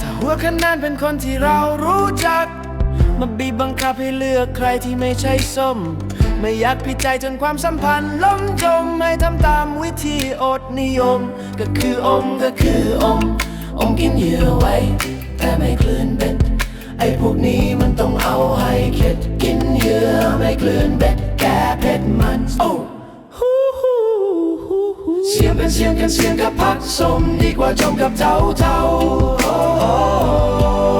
ถ้าหัวคะแนนเป็นคนที่เรารู้จัก มาบีบบังคับให้เลือกใครที่ไม่ใช่ส้ม ไม่อยากพิจัยจนความสัมพันธ์ล้มจม ให้ทำตามวิธีอดนิยม ก็คืออมก็คืออม อมกินเหยื่อไว้ แต่ไม่คลื่นเป็น ไอ้พวกนี้มันต้องเอาให้เข็ดกินเหยื่อไม่คลื่นเบ็ดแก้เผ็ดมันโอ้หูหูหูเสียงเป็นเสียงกันเสียงกับพักสมดีกว่าจมกับเท่าเท่าโอ้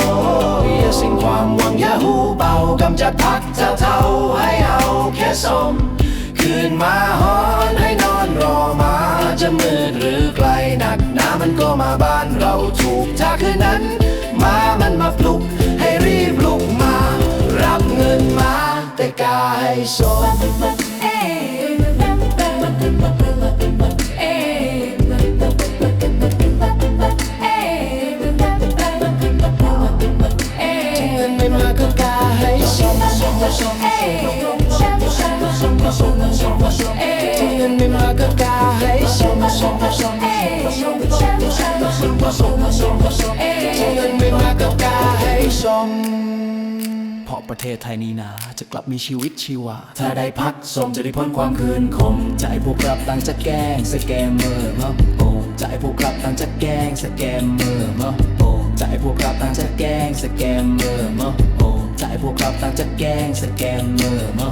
โอ้ย่าสิ้นความหวังอย่าหูเบากำจัดพักเท่าเท่าให้เอาแค่สมคืนมาหอนให้นอนรอมาจะมืดหรือไกลหนักหนามันก็มาบ้านเราถูกถ้าคืนนั้นมา แต่กายสมเงิ นไม่มาะประเทศไทยนี้นะ จะกลับมีชีวิตชีวา ถ้าได้พักสมจะได้พ้นความคืนคมจะให้พวกรับตังจะแกล้งสแกมเมอร์มาโอ้จะให้พวกรับตังจะแกล้งสแกมเมอร์มาโอ้จะให้พวกรับตังจะแกล้งสแกมเมอร์มาโอ้จะให้พวกรับตังจะแกล้งสแกมเมอร์มา